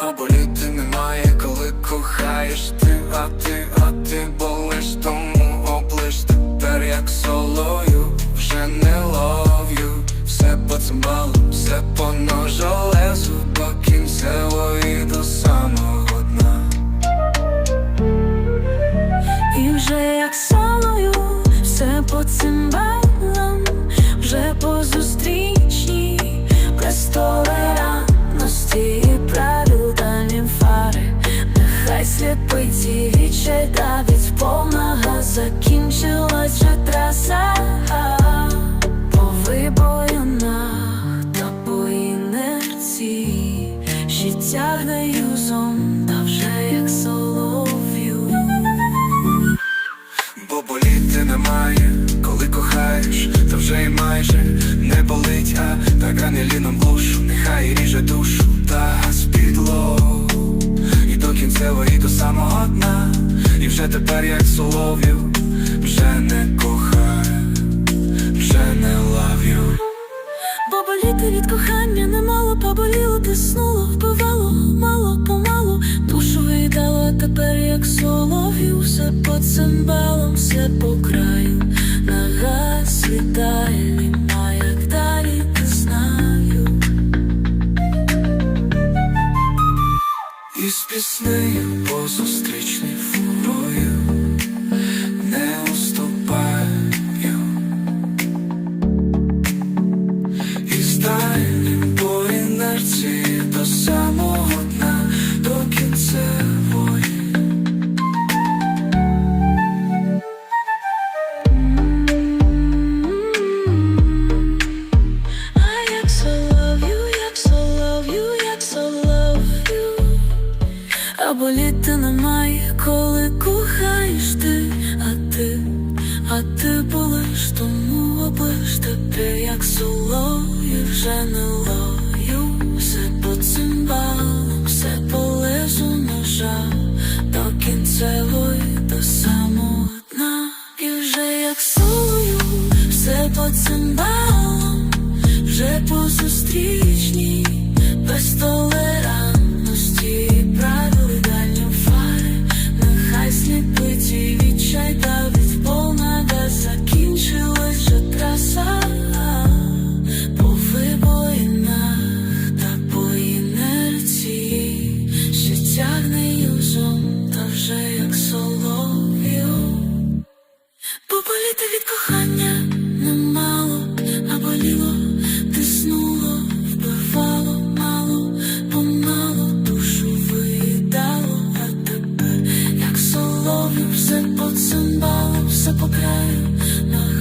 А боліти немає, коли кохаєш ти, а ти, а ти болиш, тому облиш. Тепер як солою, вже не лов'ю, все по цимбалу, все по ножолезу, повна газ, закінчилась вже траса по вибоїнах та по інерції, ще тягне юзом, та вже як солов'ю. Бо боліти немає, коли кохаєш, то вже й майже не болить, а так анеліном глушу, нехай ріже тепер як солов'ю, вже не кохаю, вже не лав'ю. Бо боліти від кохання немало, поболіло, тиснуло, вбивало, мало помалу, душу виїдало, а тепер як солов'ю, все по цимбалам, все по краю, на газ літає, нема як далі, не знаю. І з піснею по інерції до самого дна, до кінцевої. А як солов'ю, як солов'ю, як солов'ю А боліти немає, коли кохаєш ти, а ти, а ти болиш, тому облиш тебе, як солов'ю, вже не все по вже по zapoprawia